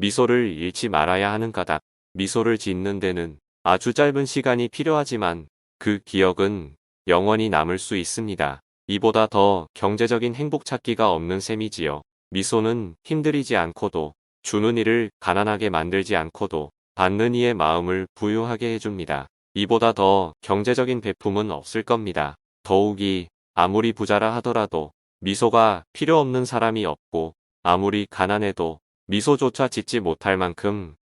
미소를 잃지 말아야 하는 까닭. 미소를 짓는 데는 아주 짧은 시간이 필요하지만 그 기억은 영원히 남을 수 있습니다. 이보다 더 경제적인 행복 찾기가 없는 셈이지요. 미소는 힘들이지 않고도 주는 이를 가난하게 만들지 않고도 받는 이의 마음을 부유하게 해줍니다. 이보다 더 경제적인 배품은 없을 겁니다. 더욱이 아무리 부자라 하더라도 미소가 필요 없는 사람이 없고 아무리 가난해도 미소조차 짓지 못할 만큼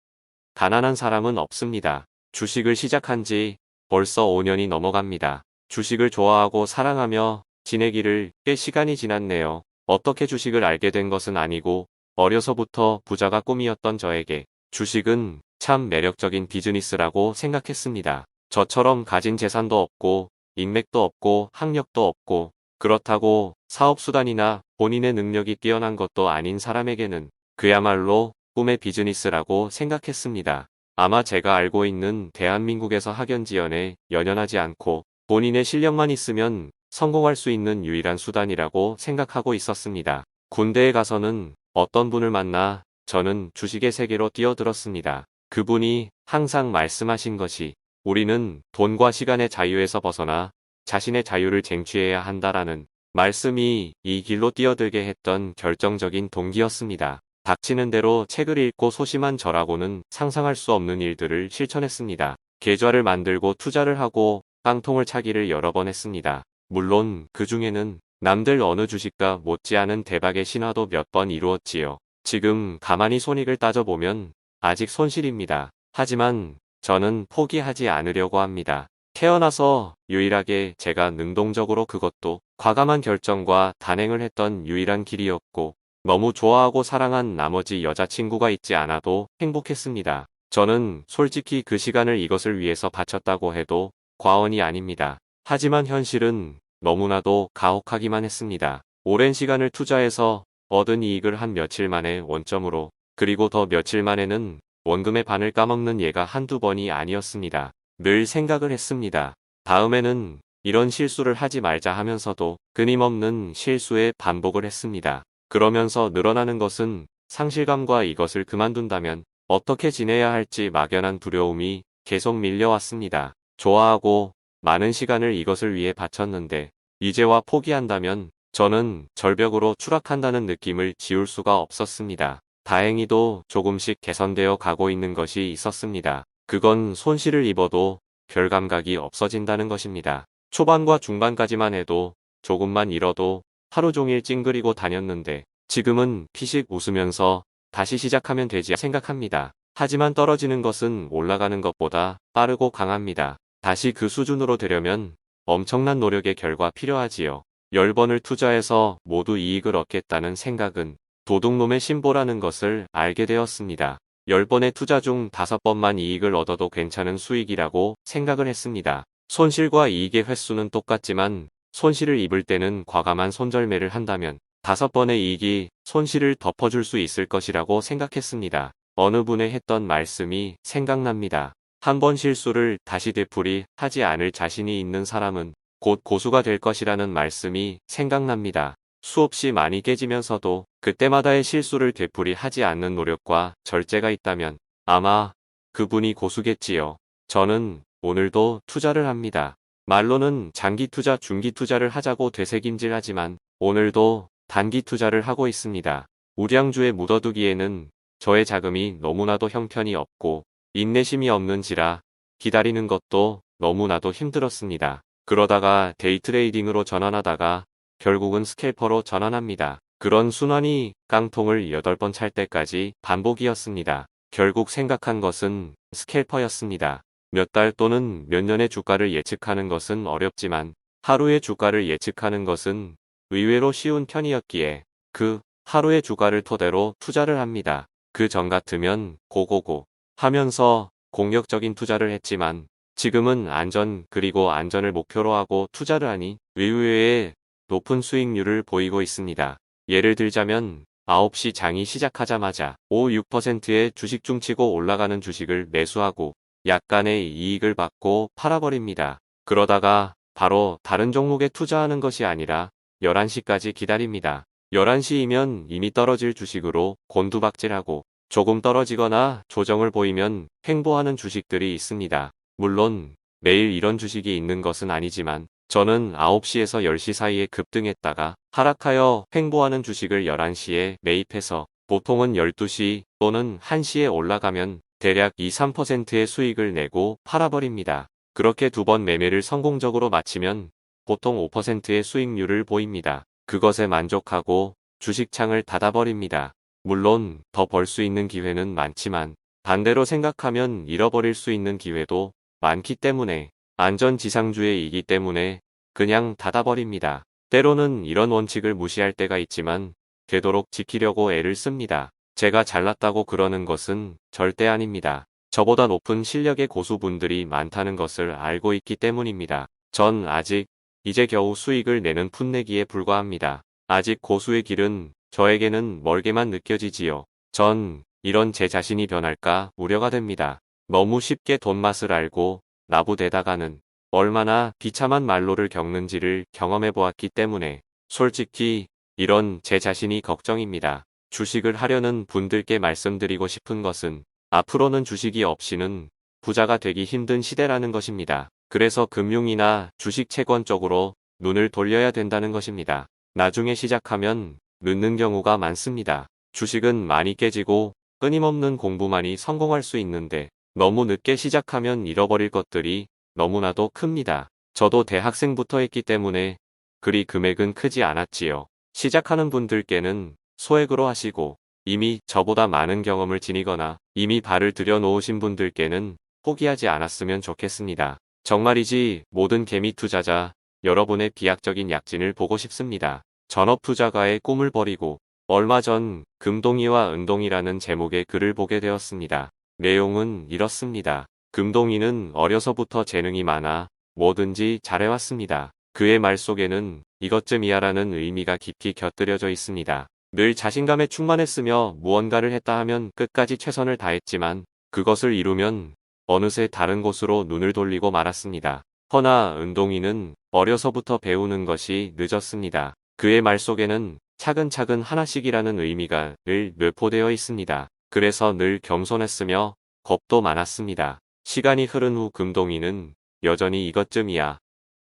가난한 사람은 없습니다. 주식을 시작한 지 벌써 5년이 넘어갑니다. 주식을 좋아하고 사랑하며 지내기를 꽤 시간이 지났네요. 어떻게 주식을 알게 된 것은 아니고 어려서부터 부자가 꿈이었던 저에게 주식은 참 매력적인 비즈니스라고 생각했습니다. 저처럼 가진 재산도 없고 인맥도 없고 학력도 없고 그렇다고 사업수단이나 본인의 능력이 뛰어난 것도 아닌 사람에게는 그야말로 꿈의 비즈니스라고 생각했습니다. 아마 제가 알고 있는 대한민국에서 학연 지연에 연연하지 않고 본인의 실력만 있으면 성공할 수 있는 유일한 수단이라고 생각하고 있었습니다. 군대에 가서는 어떤 분을 만나 저는 주식의 세계로 뛰어들었습니다. 그분이 항상 말씀하신 것이 우리는 돈과 시간의 자유에서 벗어나 자신의 자유를 쟁취해야 한다라는 말씀이 이 길로 뛰어들게 했던 결정적인 동기였습니다. 닥치는 대로 책을 읽고 소심한 저라고는 상상할 수 없는 일들을 실천했습니다. 계좌를 만들고 투자를 하고 깡통을 차기를 여러 번 했습니다. 물론 그 중에는 남들 어느 주식과 못지않은 대박의 신화도 몇 번 이루었지요. 지금 가만히 손익을 따져보면 아직 손실입니다. 하지만 저는 포기하지 않으려고 합니다. 태어나서 유일하게 제가 능동적으로 그것도 과감한 결정과 단행을 했던 유일한 길이었고 너무 좋아하고 사랑한 나머지 여자친구가 있지 않아도 행복했습니다. 저는 솔직히 그 시간을 이것을 위해서 바쳤다고 해도 과언이 아닙니다. 하지만 현실은 너무나도 가혹하기만 했습니다. 오랜 시간을 투자해서 얻은 이익을 한 며칠 만에 원점으로 그리고 더 며칠 만에는 원금의 반을 까먹는 예가 한두 번이 아니었습니다. 늘 생각을 했습니다. 다음에는 이런 실수를 하지 말자 하면서도 끊임없는 실수의 반복을 했습니다. 그러면서 늘어나는 것은 상실감과 이것을 그만둔다면 어떻게 지내야 할지 막연한 두려움이 계속 밀려왔습니다. 좋아하고 많은 시간을 이것을 위해 바쳤는데 이제와 포기한다면 저는 절벽으로 추락한다는 느낌을 지울 수가 없었습니다. 다행히도 조금씩 개선되어 가고 있는 것이 있었습니다. 그건 손실을 입어도 별 감각이 없어진다는 것입니다. 초반과 중반까지만 해도 조금만 잃어도 하루 종일 찡그리고 다녔는데 지금은 피식 웃으면서 다시 시작하면 되지 생각합니다. 하지만 떨어지는 것은 올라가는 것보다 빠르고 강합니다. 다시 그 수준으로 되려면 엄청난 노력의 결과 필요하지요. 10번을 투자해서 모두 이익을 얻겠다는 생각은 도둑놈의 신보라는 것을 알게 되었습니다. 10번의 투자 중 5번만 이익을 얻어도 괜찮은 수익이라고 생각을 했습니다. 손실과 이익의 횟수는 똑같지만 손실을 입을 때는 과감한 손절매를 한다면 5번의 이익이 손실을 덮어줄 수 있을 것이라고 생각했습니다. 어느 분의 했던 말씀이 생각납니다. 한 번 실수를 다시 되풀이 하지 않을 자신이 있는 사람은 곧 고수가 될 것이라는 말씀이 생각납니다. 수없이 많이 깨지면서도 그때마다의 실수를 되풀이 하지 않는 노력과 절제가 있다면 아마 그분이 고수겠지요. 저는 오늘도 투자를 합니다. 말로는 장기 투자, 중기 투자를 하자고 되새김질 하지만 오늘도 단기 투자를 하고 있습니다. 우량주에 묻어두기에는 저의 자금이 너무나도 형편이 없고 인내심이 없는지라 기다리는 것도 너무나도 힘들었습니다. 그러다가 데이트레이딩으로 전환하다가 결국은 스캘퍼로 전환합니다. 그런 순환이 깡통을 8번 찰 때까지 반복이었습니다. 결국 생각한 것은 스캘퍼였습니다. 몇 달 또는 몇 년의 주가를 예측하는 것은 어렵지만 하루의 주가를 예측하는 것은 의외로 쉬운 편이었기에 그 하루의 주가를 토대로 투자를 합니다. 그 전 같으면 고고고 하면서 공격적인 투자를 했지만 지금은 안전 그리고 안전을 목표로 하고 투자를 하니 의외의 높은 수익률을 보이고 있습니다. 예를 들자면 9시 장이 시작하자마자 5, 6%의 주식 중치고 올라가는 주식을 매수하고 약간의 이익을 받고 팔아버립니다. 그러다가 바로 다른 종목에 투자하는 것이 아니라 11시까지 기다립니다. 11시이면 이미 떨어질 주식으로 곤두박질하고 조금 떨어지거나 조정을 보이면 횡보하는 주식들이 있습니다. 물론 매일 이런 주식이 있는 것은 아니지만 저는 9시에서 10시 사이에 급등했다가 하락하여 횡보하는 주식을 11시에 매입해서 보통은 12시 또는 1시에 올라가면 대략 2, 3%의 수익을 내고 팔아버립니다. 그렇게 두 번 매매를 성공적으로 마치면 보통 5%의 수익률을 보입니다. 그것에 만족하고 주식창을 닫아버립니다. 물론 더 벌 수 있는 기회는 많지만 반대로 생각하면 잃어버릴 수 있는 기회도 많기 때문에 안전지상주의이기 때문에 그냥 닫아버립니다. 때로는 이런 원칙을 무시할 때가 있지만 되도록 지키려고 애를 씁니다. 제가 잘났다고 그러는 것은 절대 아닙니다. 저보다 높은 실력의 고수분들이 많다는 것을 알고 있기 때문입니다. 전 아직 이제 겨우 수익을 내는 풋내기에 불과합니다. 아직 고수의 길은 저에게는 멀게만 느껴지지요. 전 이런 제 자신이 변할까 우려가 됩니다. 너무 쉽게 돈 맛을 알고 나부대다가는 얼마나 비참한 말로를 겪는지를 경험해 보았기 때문에 솔직히 이런 제 자신이 걱정입니다. 주식을 하려는 분들께 말씀드리고 싶은 것은 앞으로는 주식이 없이는 부자가 되기 힘든 시대라는 것입니다. 그래서 금융이나 주식 채권 쪽으로 눈을 돌려야 된다는 것입니다. 나중에 시작하면 늦는 경우가 많습니다. 주식은 많이 깨지고 끊임없는 공부만이 성공할 수 있는데 너무 늦게 시작하면 잃어버릴 것들이 너무나도 큽니다. 저도 대학생부터 했기 때문에 그리 금액은 크지 않았지요. 시작하는 분들께는 소액으로 하시고 이미 저보다 많은 경험을 지니거나 이미 발을 들여놓으신 분들께는 포기하지 않았으면 좋겠습니다. 정말이지 모든 개미 투자자 여러분의 비약적인 약진을 보고 싶습니다. 전업 투자가의 꿈을 버리고 얼마 전 금동이와 은동이라는 제목의 글을 보게 되었습니다. 내용은 이렇습니다. 금동이는 어려서부터 재능이 많아 뭐든지 잘해왔습니다. 그의 말 속에는 이것쯤이야라는 의미가 깊이 곁들여져 있습니다. 늘 자신감에 충만했으며 무언가를 했다 하면 끝까지 최선을 다했지만 그것을 이루면 어느새 다른 곳으로 눈을 돌리고 말았습니다. 허나 은동이는 어려서부터 배우는 것이 늦었습니다. 그의 말 속에는 차근차근 하나씩이라는 의미가 늘 묘포되어 있습니다. 그래서 늘 겸손했으며 겁도 많았습니다. 시간이 흐른 후 금동이는 여전히 이것쯤이야.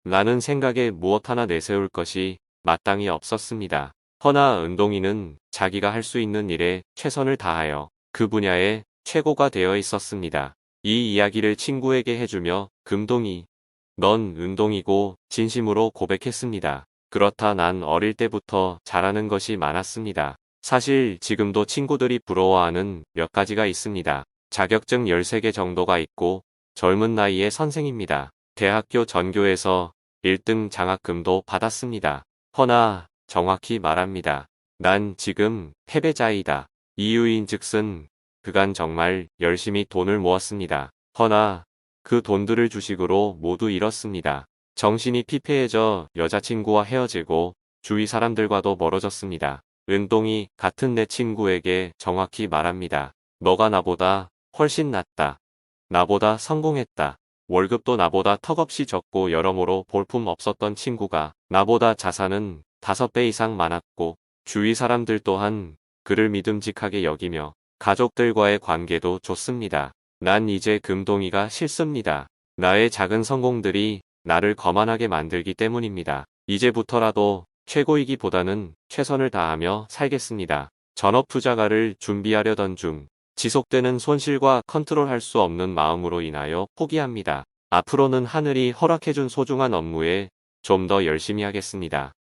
라는 생각에 무엇 하나 내세울 것이 마땅히 없었습니다. 허나 은동이는 자기가 할 수 있는 일에 최선을 다하여 그 분야에 최고가 되어 있었습니다. 이 이야기를 친구에게 해주며 금동이 넌 은동이고 진심으로 고백했습니다. 그렇다 난 어릴 때부터 잘하는 것이 많았습니다. 사실 지금도 친구들이 부러워하는 몇 가지가 있습니다. 자격증 13개 정도가 있고 젊은 나이에 선생입니다. 대학교 전교에서 1등 장학금도 받았습니다. 허나 정확히 말합니다. 난 지금 패배자이다. 이유인 즉슨 그간 정말 열심히 돈을 모았습니다. 허나 그 돈들을 주식으로 모두 잃었습니다. 정신이 피폐해져 여자친구와 헤어지고 주위 사람들과도 멀어졌습니다. 은동이 같은 내 친구에게 정확히 말합니다. 너가 나보다 훨씬 낫다. 나보다 성공했다. 월급도 나보다 턱없이 적고 여러모로 볼품 없었던 친구가 나보다 자산은 다섯 배 이상 많았고 주위 사람들 또한 그를 믿음직하게 여기며 가족들과의 관계도 좋습니다. 난 이제 금동이가 싫습니다. 나의 작은 성공들이 나를 거만하게 만들기 때문입니다. 이제부터라도 최고이기보다는 최선을 다하며 살겠습니다. 전업 투자가를 준비하려던 중 지속되는 손실과 컨트롤할 수 없는 마음으로 인하여 포기합니다. 앞으로는 하늘이 허락해준 소중한 업무에 좀 더 열심히 하겠습니다.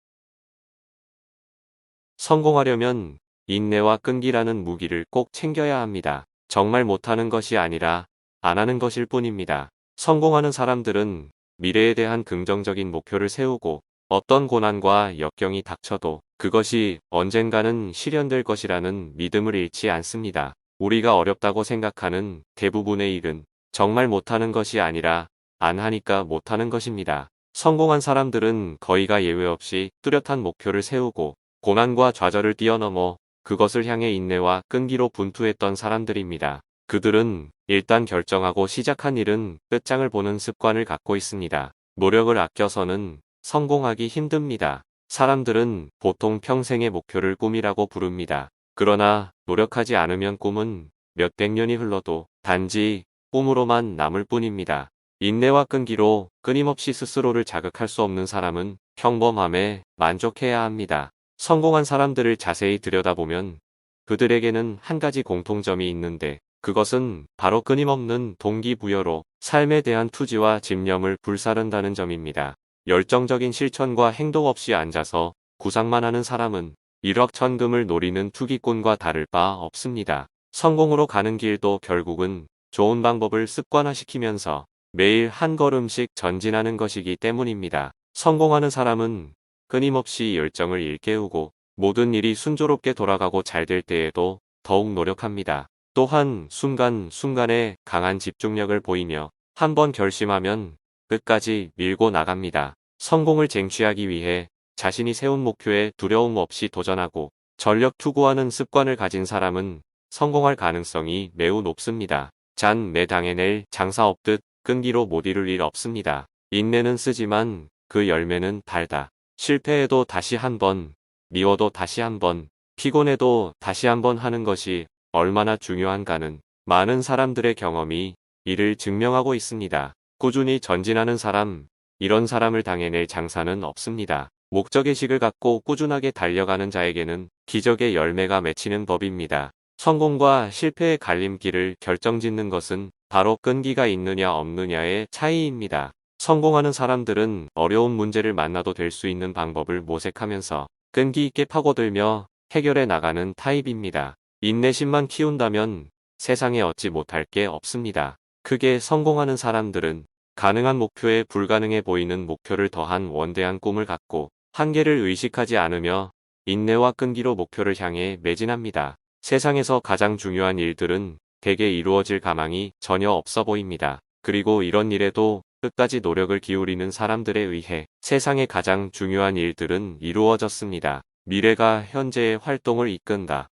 성공하려면 인내와 끈기라는 무기를 꼭 챙겨야 합니다. 정말 못하는 것이 아니라 안 하는 것일 뿐입니다. 성공하는 사람들은 미래에 대한 긍정적인 목표를 세우고 어떤 고난과 역경이 닥쳐도 그것이 언젠가는 실현될 것이라는 믿음을 잃지 않습니다. 우리가 어렵다고 생각하는 대부분의 일은 정말 못하는 것이 아니라 안 하니까 못하는 것입니다. 성공한 사람들은 거의가 예외 없이 뚜렷한 목표를 세우고 고난과 좌절을 뛰어넘어 그것을 향해 인내와 끈기로 분투했던 사람들입니다. 그들은 일단 결정하고 시작한 일은 끝장을 보는 습관을 갖고 있습니다. 노력을 아껴서는 성공하기 힘듭니다. 사람들은 보통 평생의 목표를 꿈이라고 부릅니다. 그러나 노력하지 않으면 꿈은 몇백 년이 흘러도 단지 꿈으로만 남을 뿐입니다. 인내와 끈기로 끊임없이 스스로를 자극할 수 없는 사람은 평범함에 만족해야 합니다. 성공한 사람들을 자세히 들여다보면 그들에게는 한 가지 공통점이 있는데 그것은 바로 끊임없는 동기부여로 삶에 대한 투지와 집념을 불사른다는 점입니다. 열정적인 실천과 행동 없이 앉아서 구상만 하는 사람은 일확천금을 노리는 투기꾼과 다를 바 없습니다. 성공으로 가는 길도 결국은 좋은 방법을 습관화시키면서 매일 한 걸음씩 전진하는 것이기 때문입니다. 성공하는 사람은 끊임없이 열정을 일깨우고 모든 일이 순조롭게 돌아가고 잘 될 때에도 더욱 노력합니다. 또한 순간순간에 강한 집중력을 보이며 한 번 결심하면 끝까지 밀고 나갑니다. 성공을 쟁취하기 위해 자신이 세운 목표에 두려움 없이 도전하고 전력 투구하는 습관을 가진 사람은 성공할 가능성이 매우 높습니다. 잔 내 당해낼 장사 없듯 끈기로 못 이룰 일 없습니다. 인내는 쓰지만 그 열매는 달다. 실패해도 다시 한 번, 미워도 다시 한 번, 피곤해도 다시 한 번 하는 것이 얼마나 중요한가는 많은 사람들의 경험이 이를 증명하고 있습니다. 꾸준히 전진하는 사람, 이런 사람을 당해낼 장사는 없습니다. 목적의식을 갖고 꾸준하게 달려가는 자에게는 기적의 열매가 맺히는 법입니다. 성공과 실패의 갈림길을 결정짓는 것은 바로 끈기가 있느냐 없느냐의 차이입니다. 성공하는 사람들은 어려운 문제를 만나도 될 수 있는 방법을 모색하면서 끈기 있게 파고들며 해결해 나가는 타입입니다. 인내심만 키운다면 세상에 얻지 못할 게 없습니다. 크게 성공하는 사람들은 가능한 목표에 불가능해 보이는 목표를 더한 원대한 꿈을 갖고 한계를 의식하지 않으며 인내와 끈기로 목표를 향해 매진합니다. 세상에서 가장 중요한 일들은 대개 이루어질 가망이 전혀 없어 보입니다. 그리고 이런 일에도 끝까지 노력을 기울이는 사람들에 의해 세상의 가장 중요한 일들은 이루어졌습니다. 미래가 현재의 활동을 이끈다.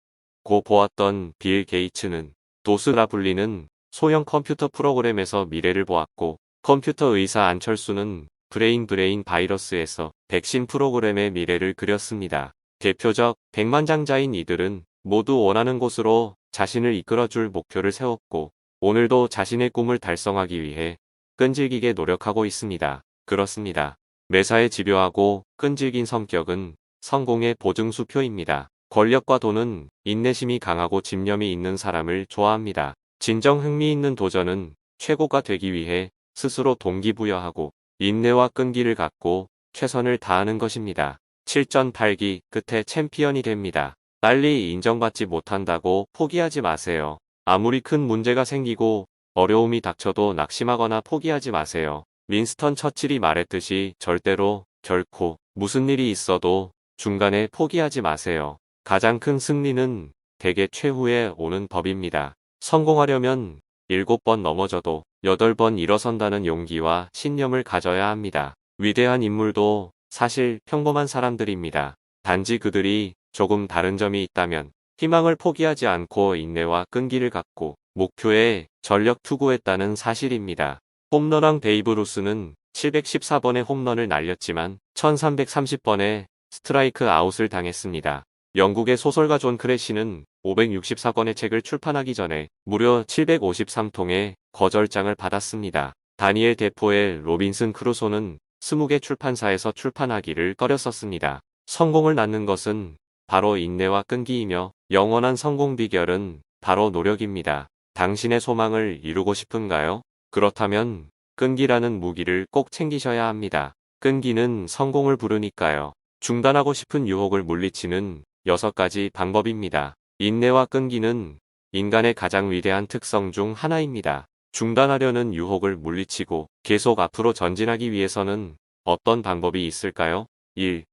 고 보았던 빌 게이츠는 도스라 불리는 소형 컴퓨터 프로그램에서 미래를 보았고 컴퓨터 의사 안철수는 브레인 브레인 바이러스에서 백신 프로그램의 미래를 그렸습니다. 대표적 백만장자인 이들은 모두 원하는 곳으로 자신을 이끌어줄 목표를 세웠고 오늘도 자신의 꿈을 달성하기 위해 끈질기게 노력하고 있습니다. 그렇습니다. 매사에 집요하고 끈질긴 성격은 성공의 보증수표입니다. 권력과 돈은 인내심이 강하고 집념이 있는 사람을 좋아합니다. 진정 흥미 있는 도전은 최고가 되기 위해 스스로 동기부여하고 인내와 끈기를 갖고 최선을 다하는 것입니다. 7전 8기 끝에 챔피언이 됩니다. 빨리 인정받지 못한다고 포기하지 마세요. 아무리 큰 문제가 생기고 어려움이 닥쳐도 낙심하거나 포기하지 마세요. 윈스턴 처칠이 말했듯이 절대로 결코 무슨 일이 있어도 중간에 포기하지 마세요. 가장 큰 승리는 대개 최후에 오는 법입니다. 성공하려면 7번 넘어져도 8번 일어선다는 용기와 신념을 가져야 합니다. 위대한 인물도 사실 평범한 사람들입니다. 단지 그들이 조금 다른 점이 있다면 희망을 포기하지 않고 인내와 끈기를 갖고 목표에 전력 투구했다는 사실입니다. 홈런왕 베이브 루스는 714번의 홈런을 날렸지만 1330번의 스트라이크 아웃을 당했습니다. 영국의 소설가 존 크래시는 564권의 책을 출판하기 전에 무려 753통의 거절장을 받았습니다. 다니엘 대포의 로빈슨 크루소는 20개 출판사에서 출판하기를 꺼렸었습니다. 성공을 낳는 것은 바로 인내와 끈기이며 영원한 성공 비결은 바로 노력입니다. 당신의 소망을 이루고 싶은가요? 그렇다면 끈기라는 무기를 꼭 챙기셔야 합니다. 끈기는 성공을 부르니까요. 중단하고 싶은 유혹을 물리치는 6가지 방법입니다. 인내와 끈기는 인간의 가장 위대한 특성 중 하나입니다. 중단하려는 유혹을 물리치고 계속 앞으로 전진하기 위해서는 어떤 방법이 있을까요? 1.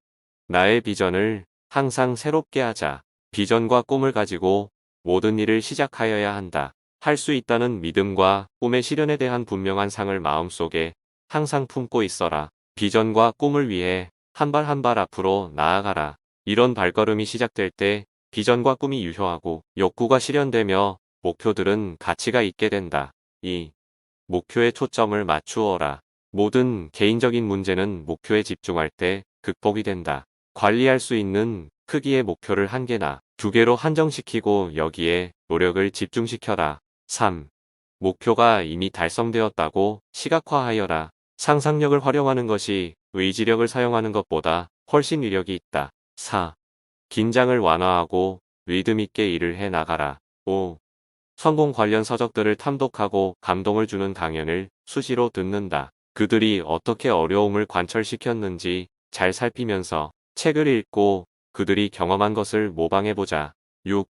나의 비전을 항상 새롭게 하자. 비전과 꿈을 가지고 모든 일을 시작하여야 한다. 할 수 있다는 믿음과 꿈의 실현에 대한 분명한 상을 마음속에 항상 품고 있어라. 비전과 꿈을 위해 한 발 한 발 앞으로 나아가라. 이런 발걸음이 시작될 때 비전과 꿈이 유효하고 욕구가 실현되며 목표들은 가치가 있게 된다. 2. 목표에 초점을 맞추어라. 모든 개인적인 문제는 목표에 집중할 때 극복이 된다. 관리할 수 있는 크기의 목표를 한 개나 두 개로 한정시키고 여기에 노력을 집중시켜라. 3. 목표가 이미 달성되었다고 시각화하여라. 상상력을 활용하는 것이 의지력을 사용하는 것보다 훨씬 위력이 있다. 4. 긴장을 완화하고 리듬 있게 일을 해 나가라. 5. 성공 관련 서적들을 탐독하고 감동을 주는 강연을 수시로 듣는다. 그들이 어떻게 어려움을 관철시켰는지 잘 살피면서 책을 읽고 그들이 경험한 것을 모방해보자. 6.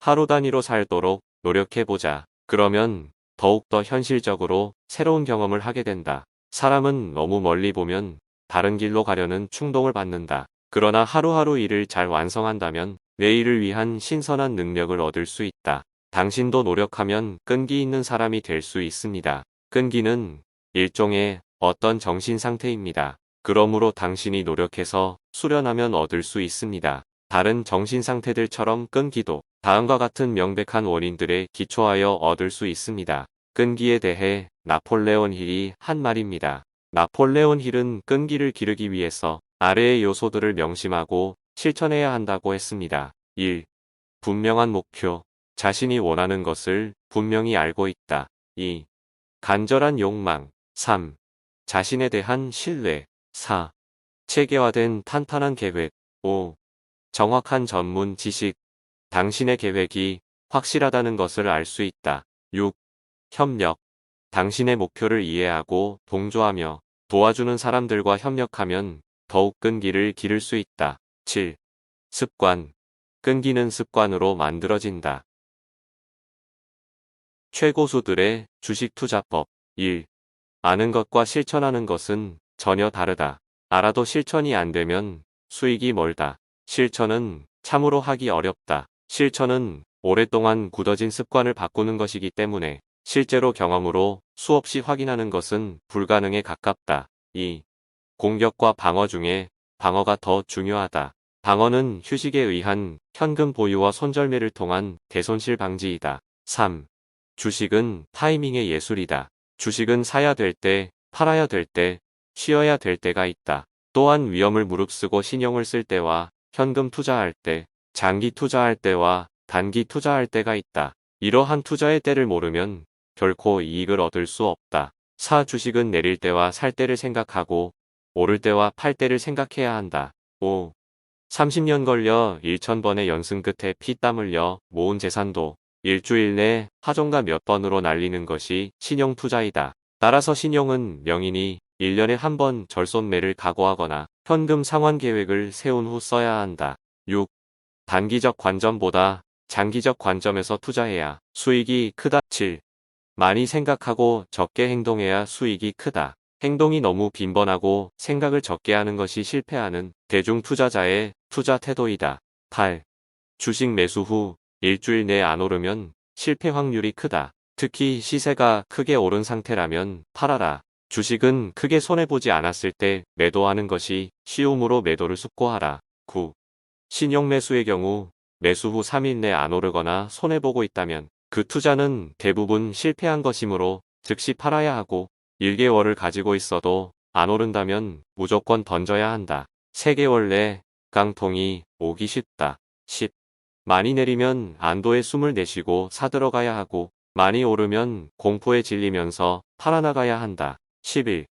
하루 단위로 살도록 노력해보자. 그러면 더욱더 현실적으로 새로운 경험을 하게 된다. 사람은 너무 멀리 보면 다른 길로 가려는 충동을 받는다. 그러나 하루하루 일을 잘 완성한다면 내일을 위한 신선한 능력을 얻을 수 있다. 당신도 노력하면 끈기 있는 사람이 될 수 있습니다. 끈기는 일종의 어떤 정신 상태입니다. 그러므로 당신이 노력해서 수련하면 얻을 수 있습니다. 다른 정신 상태들처럼 끈기도 다음과 같은 명백한 원인들에 기초하여 얻을 수 있습니다. 끈기에 대해 나폴레온 힐이 한 말입니다. 나폴레온 힐은 끈기를 기르기 위해서 아래의 요소들을 명심하고 실천해야 한다고 했습니다. 1. 분명한 목표. 자신이 원하는 것을 분명히 알고 있다. 2. 간절한 욕망. 3. 자신에 대한 신뢰. 4. 체계화된 탄탄한 계획. 5. 정확한 전문 지식. 당신의 계획이 확실하다는 것을 알 수 있다. 6. 협력. 당신의 목표를 이해하고 동조하며 도와주는 사람들과 협력하면 더욱 끈기를 기를 수 있다. 7. 습관. 끈기는 습관으로 만들어진다. 최고수들의 주식 투자법 1. 아는 것과 실천하는 것은 전혀 다르다. 알아도 실천이 안 되면 수익이 멀다. 실천은 참으로 하기 어렵다. 실천은 오랫동안 굳어진 습관을 바꾸는 것이기 때문에 실제로 경험으로 수없이 확인하는 것은 불가능에 가깝다. 2. 공격과 방어 중에 방어가 더 중요하다. 방어는 휴식에 의한 현금 보유와 손절매를 통한 대손실 방지이다. 3. 주식은 타이밍의 예술이다. 주식은 사야 될 때, 팔아야 될 때, 쉬어야 될 때가 있다. 또한 위험을 무릅쓰고 신용을 쓸 때와 현금 투자할 때, 장기 투자할 때와 단기 투자할 때가 있다. 이러한 투자의 때를 모르면 결코 이익을 얻을 수 없다. 사 주식은 내릴 때와 살 때를 생각하고 오를 때와 팔 때를 생각해야 한다. 5. 30년 걸려 1천번의 연승 끝에 피땀 흘려 모은 재산도 일주일 내 하종가 몇 번으로 날리는 것이 신용 투자이다. 따라서 신용은 명인이 1년에 한 번 절손매를 각오하거나 현금 상환 계획을 세운 후 써야 한다. 6. 단기적 관점보다 장기적 관점에서 투자해야 수익이 크다. 7. 많이 생각하고 적게 행동해야 수익이 크다. 행동이 너무 빈번하고 생각을 적게 하는 것이 실패하는 대중 투자자의 투자 태도이다. 8. 주식 매수 후 일주일 내에 안 오르면 실패 확률이 크다. 특히 시세가 크게 오른 상태라면 팔아라. 주식은 크게 손해보지 않았을 때 매도하는 것이 쉬움으로 매도를 숙고하라. 9. 신용 매수의 경우 매수 후 3일 내 안 오르거나 손해보고 있다면 그 투자는 대부분 실패한 것이므로 즉시 팔아야 하고 1개월을 가지고 있어도 안 오른다면 무조건 던져야 한다. 3개월 내 깡통이 오기 쉽다. 10. 많이 내리면 안도의 숨을 내쉬고 사들어가야 하고 많이 오르면 공포에 질리면서 팔아나가야 한다. 11.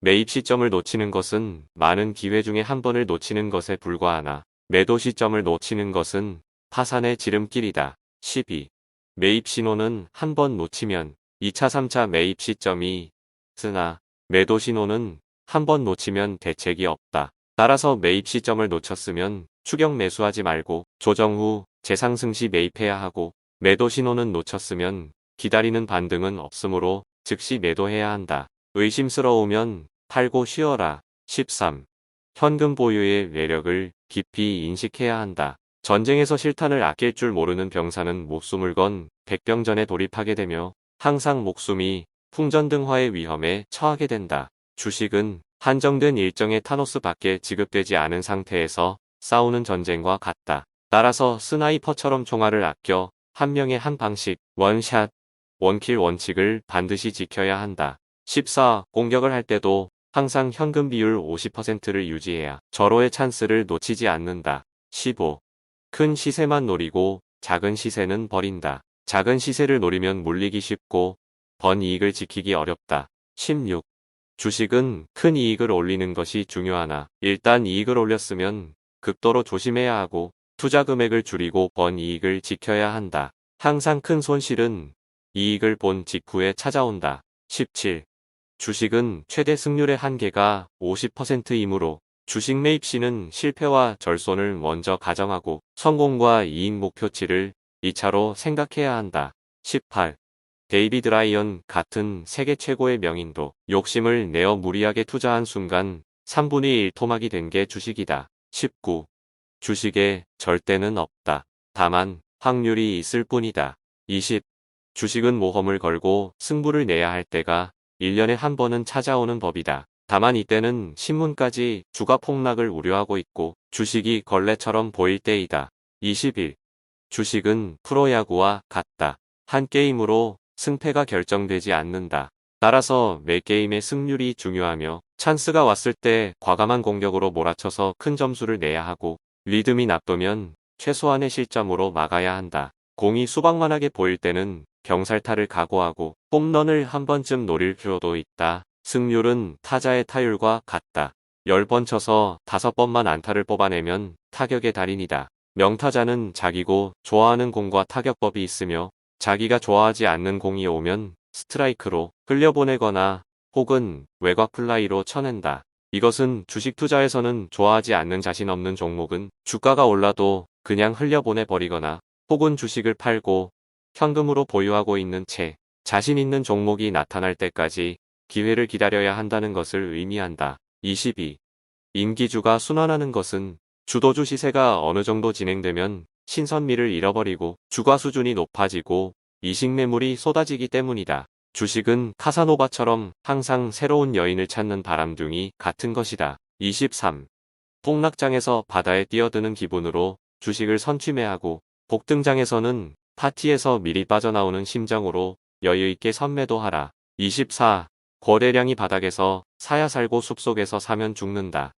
매입 시점을 놓치는 것은 많은 기회 중에 한 번을 놓치는 것에 불과하나 매도 시점을 놓치는 것은 파산의 지름길이다. 12. 매입 신호는 한 번 놓치면 2차 3차 매입 시점이 쓰나 매도 신호는 한 번 놓치면 대책이 없다. 따라서 매입 시점을 놓쳤으면 추격 매수하지 말고 조정 후 재상승 시 매입해야 하고 매도 신호는 놓쳤으면 기다리는 반등은 없으므로 즉시 매도해야 한다. 의심스러우면 팔고 쉬어라. 13. 현금 보유의 매력을 깊이 인식해야 한다. 전쟁에서 실탄을 아낄 줄 모르는 병사는 목숨을 건 백병전에 돌입하게 되며 항상 목숨이 풍전 등화의 위험에 처하게 된다. 주식은 한정된 일정의 타노스 밖에 지급되지 않은 상태에서 싸우는 전쟁과 같다. 따라서 스나이퍼처럼 총알을 아껴 한 명에 한 방씩 원샷, 원킬 원칙을 반드시 지켜야 한다. 14. 공격을 할 때도 항상 현금 비율 50%를 유지해야 절호의 찬스를 놓치지 않는다. 15. 큰 시세만 노리고 작은 시세는 버린다. 작은 시세를 노리면 물리기 쉽고 번 이익을 지키기 어렵다. 16. 주식은 큰 이익을 올리는 것이 중요하나 일단 이익을 올렸으면 극도로 조심해야 하고 투자 금액을 줄이고 번 이익을 지켜야 한다. 항상 큰 손실은 이익을 본 직후에 찾아온다. 17. 주식은 최대 승률의 한계가 50%이므로 주식 매입 시는 실패와 절손을 먼저 가정하고 성공과 이익 목표치를 2차로 생각해야 한다. 18. 데이비드 라이언 같은 세계 최고의 명인도 욕심을 내어 무리하게 투자한 순간 3분의 1 토막이 된 게 주식이다. 19. 주식에 절대는 없다. 다만 확률이 있을 뿐이다. 20. 주식은 모험을 걸고 승부를 내야 할 때가 1년에 한 번은 찾아오는 법이다. 다만 이때는 신문까지 주가 폭락을 우려하고 있고 주식이 걸레처럼 보일 때이다. 21. 주식은 프로야구와 같다. 한 게임으로 승패가 결정되지 않는다. 따라서 매 게임의 승률이 중요하며 찬스가 왔을 때 과감한 공격으로 몰아쳐서 큰 점수를 내야 하고 리듬이 나쁘면 최소한의 실점으로 막아야 한다. 공이 수박만하게 보일 때는 병살타를 각오하고 홈런을 한 번쯤 노릴 필요도 있다. 승률은 타자의 타율과 같다. 10번 쳐서 5번만 안타를 뽑아내면 타격의 달인이다. 명타자는 자기고 좋아하는 공과 타격법이 있으며 자기가 좋아하지 않는 공이 오면 스트라이크로 흘려보내거나 혹은 외곽 플라이로 쳐낸다. 이것은 주식 투자에서는 좋아하지 않는 자신 없는 종목은 주가가 올라도 그냥 흘려보내 버리거나 혹은 주식을 팔고 현금으로 보유하고 있는 채 자신 있는 종목이 나타날 때까지 기회를 기다려야 한다는 것을 의미한다. 22. 인기주가 순환하는 것은 주도주 시세가 어느 정도 진행되면 신선미를 잃어버리고 주가 수준이 높아지고 이식 매물이 쏟아지기 때문이다. 주식은 카사노바처럼 항상 새로운 여인을 찾는 바람둥이 같은 것이다. 23. 폭락장에서 바다에 뛰어드는 기분으로 주식을 선취매하고 복등장에서는 파티에서 미리 빠져나오는 심정으로 여유있게 선매도 하라. 24. 거래량이 바닥에서 사야 살고 숲속에서 사면 죽는다.